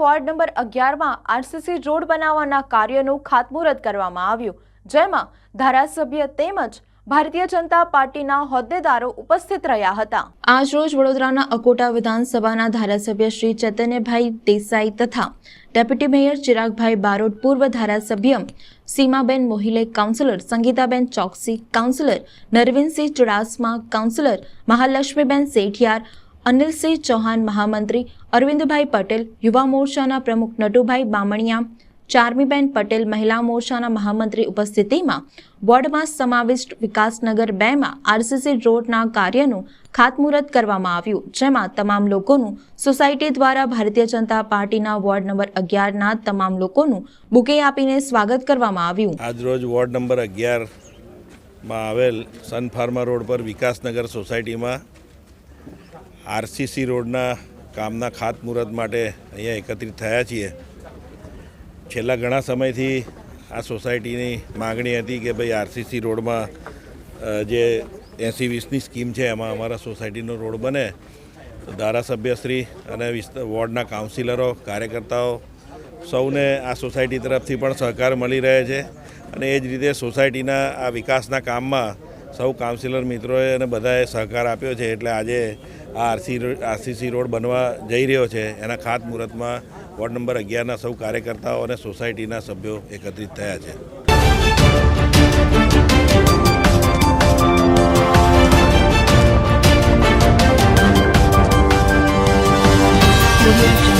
Ward number અગિયારમાં RCC road બનાવવાના કાર્યનું ખાતમુહૂર્ત કરવામાં આવ્યું. જેમાં ધારાસભ્ય તેમજ ભારતીય જનતા પાર્ટીના હોદ્દેદારો ઉપસ્થિત રહ્યા હતા. આજરોજ વડોદરાના અકોટા વિધાનસભાના ધારાસભ્ય શ્રી ચૈતન્યભાઈ દેસાઈ તથા ડેપ્યુટી મેયર ચિરાગભાઈ બારોટ, પૂર્વ ધારાસભ્ય Seemaben Mohile, councillor Sangitaben Choksi, councillor Narvinsinh Chudasama, councillor Mahalakshmiben Shethiyar Anilsinh Chauhan, મહામંત્રી અરવિંદભાઈ પટેલ, યુવા મોરચાના પ્રમુખ નટુભાઈ બામણિયા, ચારમીબેન પટેલ, મહિલા મોરચાના મહામંત્રી ઉપસ્થિતિમાં વોર્ડમાં સમાવિષ્ટ વિકાસનગર બેમાં આરસીસી રોડના કાર્યનું ખાતમુહૂર્ત કરવામાં આવ્યું, જેમાં તમામ લોકોનું સોસાયટી દ્વારા ભારતીય જનતા પાર્ટીના વોર્ડ નંબર અગિયારના તમામ લોકોનું બુકે આપીને સ્વાગત કરવામાં આવ્યું. આજરોજ વોર્ડ નંબર અગિયારમાં આવેલ સન રોડ પર વિકાસનગર સોસાયટીમાં આરસીસી રોડના કામના ખાતમુહૂર્ત માટે અહીંયા એકત્રિત થયા છીએ. છેલ્લા ઘણા સમયથી આ સોસાયટીની માગણી હતી કે ભાઈ આરસીસી રોડમાં જે એંસી વીસની સ્કીમ છે એમાં અમારા સોસાયટીનો રોડ બને. તો ધારાસભ્યશ્રી અને વોર્ડના કાઉન્સિલરો, કાર્યકર્તાઓ સૌને આ સોસાયટી તરફથી પણ સહકાર મળી રહે છે. અને એ જ રીતે સોસાયટીના આ વિકાસના કામમાં સૌ કાઉન્સિલર મિત્રોએ અને બધાએ સહકાર આપ્યો છે એટલે આજે આ આરસી આરસીસી રોડ બનવા જઈ રહ્યો છે એના ખાતમુહૂર્તમાં વોર્ડ નંબર અગિયારના સૌ કાર્યકર્તાઓ અને સોસાયટીના સભ્યો એકત્રિત થયા છે Audio Jungle.